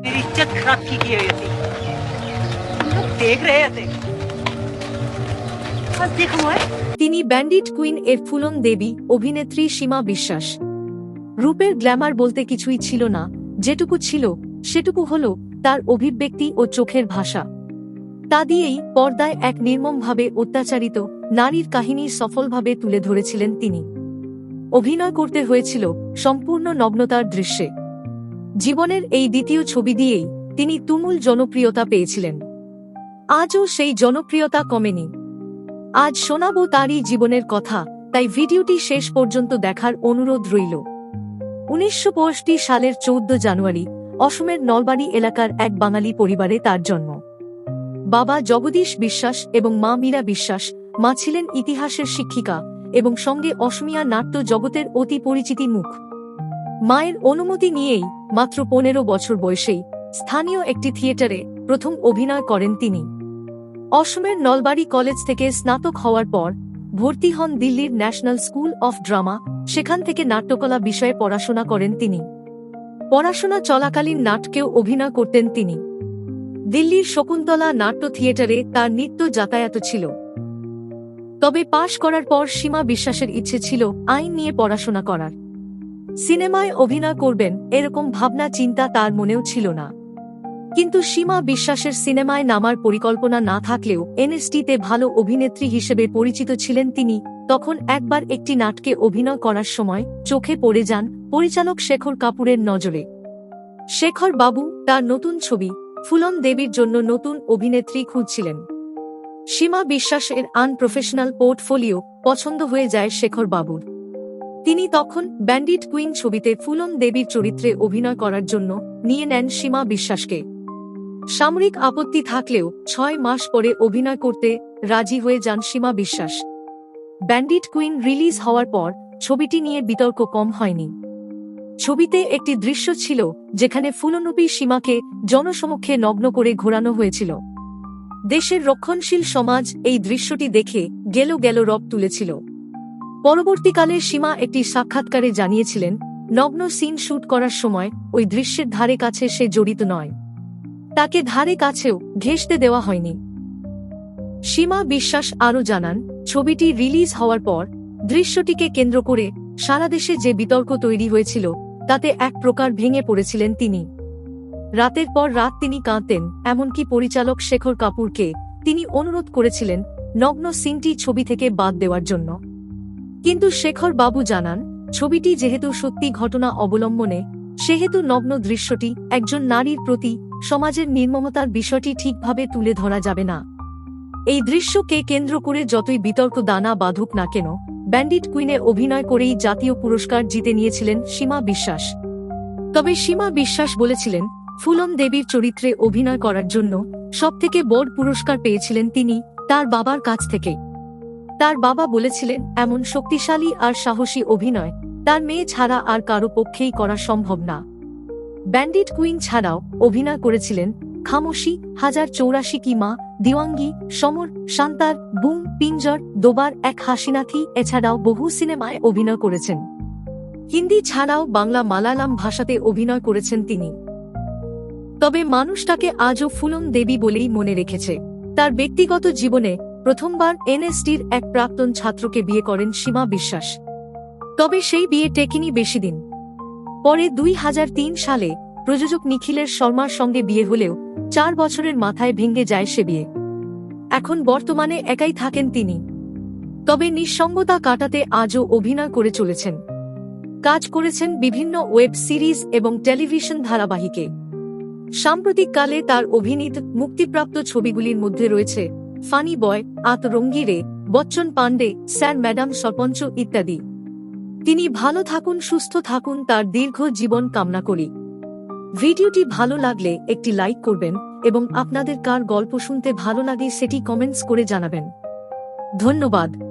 मेरी इज्जत खराब की की हुई थी तुम लोग देख रहे थे बस देखो है তিনি ব্যান্ডিট কুইন এর ফুলন দেবী অভিনেত্রী সীমা বিশ্বাস রূপের গ্ল্যামার বলতে কিছুই ছিল না যেটুকু ছিল সেটুকু হল তার অভিব্যক্তি ও চোখের ভাষা তা দিয়েই পর্দায় এক নির্মমভাবে অত্যাচারিত নারীর কাহিনী সফলভাবে তুলে ধরেছিলেন তিনি অভিনয় করতে হয়েছিল সম্পূর্ণ নগ্নতার দৃশ্যে জীবনের এই দ্বিতীয় ছবি দিয়েই তিনি তুমুল জনপ্রিয়তা পেয়েছিলেন। আজও সেই জনপ্রিয়তা কমেনি। আজ শোনাবো তারই জীবনের কথা, তাই ভিডিওটি শেষ পর্যন্ত দেখার অনুরোধ রইল। উনিশশো সালের চৌদ্দ জানুয়ারি, অসমের নলবাড়ি এলাকার এক বাঙালি পরিবারে তার জন্ম। বাবা জগদীশ বিশ্বাস এবং মা মীরা বিশ্বাস, মা ছিলেন ইতিহাসের শিক্ষিকা এবং সঙ্গে অসমিয়া নাট্য জগতের অতি পরিচিতি মুখ। মায়ের অনুমতি নিয়েই মাত্র পনেরো বছর বয়সেই স্থানীয় একটি থিয়েটারে প্রথম অভিনয় করেন তিনি। অসমের নলবাড়ি কলেজ থেকে স্নাতক হওয়ার পর ভর্তি হন দিল্লির ন্যাশনাল স্কুল অফ ড্রামা, সেখান থেকে নাট্যকলা বিষয়ে পড়াশোনা করেন তিনি। পড়াশোনা চলাকালীন নাটকেও অভিনয় করতেন তিনি। দিল্লির শকুন্তলা নাট্য থিয়েটারে তার নিত্য যাতায়াত ছিল। তবে পাশ করার পর সীমা বিশ্বাসের ইচ্ছে ছিল আইন নিয়ে পড়াশোনা করার। সিনেমায় অভিনয় করবেন এরকম ভাবনা চিন্তা তার মনেও ছিল না। কিন্তু সীমা বিশ্বাসের সিনেমায় নামার পরিকল্পনা না থাকলেও এনএসটিতে ভালো অভিনেত্রী হিসেবে পরিচিত ছিলেন তিনি, তখন একবার একটি নাটকে অভিনয় করার সময় চোখে পড়ে যান পরিচালক শেখর কাপুরের নজরে। শেখর বাবু তার নতুন ছবি, ফুলন দেবীর জন্য নতুন অভিনেত্রী খুঁজছিলেন। সীমা বিশ্বাসের আনপ্রফেশনাল পোর্টফোলিও পছন্দ হয়ে যায় শেখর বাবুর। তিনি তখন ব্যান্ডিট কুইন ছবিতে ফুলন দেবীর চরিত্রে অভিনয় করার জন্য নিয়ে নেন সীমা বিশ্বাসকে। সামরিক আপত্তি থাকলেও ছয় মাস পরে অভিনয় করতে রাজি হয়ে যান সীমা বিশ্বাস। ব্যান্ডিট কুইন রিলিজ হওয়ার পর ছবিটি নিয়ে বিতর্ক কম হয়নি। ছবিতে একটি দৃশ্য ছিল যেখানে ফুলনুপি সীমাকে জনসমক্ষে নগ্ন করে ঘোরানো হয়েছিল। দেশের রক্ষণশীল সমাজ এই দৃশ্যটি দেখে গেল গেল রব তুলেছিল। পরবর্তীকালে সীমা একটি সাক্ষাৎকারে জানিয়েছিলেন, নগ্ন সিন শুট করার সময় ওই দৃশ্যের ধারে কাছে সে জড়িত নয়। তাকে ধারে কাছেও ঘেঁষতে দেওয়া হয়নি। সীমা বিশ্বাস আরও জানান, ছবিটি রিলিজ হওয়ার পর দৃশ্যটিকে কেন্দ্র করে সারা দেশে যে বিতর্ক তৈরি হয়েছিল, তাতে এক প্রকার ভেঙে পড়েছিলেন তিনি। রাতের পর রাত তিনি কাঁদতেন, এমনকি পরিচালক শেখর কাপুরকে তিনি অনুরোধ করেছিলেন, নগ্ন সিনটি ছবি থেকে বাদ দেওয়ার জন্য। কিন্তু শেখর বাবু জানান, ছবিটি যেহেতু সত্যি ঘটনা অবলম্বনে, সেহেতু নগ্ন দৃশ্যটি একজন নারীর প্রতি সমাজের নির্মমতার বিষয়টি ঠিকভাবে তুলে ধরা যাবে না। এই দৃশ্যকে কেন্দ্র করে যতই বিতর্ক দানা বাঁধুক না কেন, ব্যান্ডিট কুইনে অভিনয় করেই জাতীয় পুরস্কার জিতে নিয়েছিলেন সীমা বিশ্বাস। তবে সীমা বিশ্বাস বলেছিলেন, ফুলন দেবীর চরিত্রে অভিনয় করার জন্য সবথেকে বড় পুরস্কার পেয়েছিলেন তিনি তার বাবার কাছ থেকে। তার বাবা বলেছিলেন, এমন শক্তিশালী আর সাহসী অভিনয়। তার মেয়ে ছাড়া আর কারও পক্ষেই করা সম্ভব না। ব্যান্ডিট কুইন ছাড়াও অভিনয় করেছিলেন খামোশি, হাজার চৌরাশি কি মা, দিওয়াঙ্গি, সমর, শান্তার বুম পিঞ্জর, দোবার, এক হাসিনাথি, এছাড়াও বহু সিনেমায় অভিনয় করেছেন। হিন্দি ছাড়াও বাংলা মালায়ালাম ভাষাতে অভিনয় করেছেন তিনি। তবে মানুষটাকে আজও ফুলন দেবী বলেই মনে রেখেছে। তার ব্যক্তিগত জীবনে প্রথমবার এনএসটির এক প্রাক্তন ছাত্রকে বিয়ে করেন সীমা বিশ্বাস। তবে সেই বিয়ে টেকেনি বেশি দিন পরে দুই হাজার তিন সালে প্রযোজক নিখিলের শর্মার সঙ্গে বিয়ে হলেও চার বছরের মাথায় ভেঙে যায় সে বিয়ে। এখন বর্তমানে একাই থাকেন তিনি। তবে নিঃসঙ্গতা কাটাতে আজও অভিনয় করে চলেছেন। কাজ করেছেন বিভিন্ন ওয়েব সিরিজ এবং টেলিভিশন ধারাবাহিকে। সাম্প্রতিককালে তার অভিনীত মুক্তিপ্রাপ্ত ছবিগুলির মধ্যে রয়েছে funny boy, Atrangi, Bachchan Pandey, sir madam sarpanch ইত্যাদি। তিনি ভালো থাকুন, সুস্থ থাকুন, তার দীর্ঘ জীবন কামনা করি। ভিডিওটি ভালো লাগলে একটি লাইক করবেন এবং আপনাদের কার গল্প শুনতে ভালো লাগে সেটি কমেন্টস করে জানাবেন। ধন্যবাদ।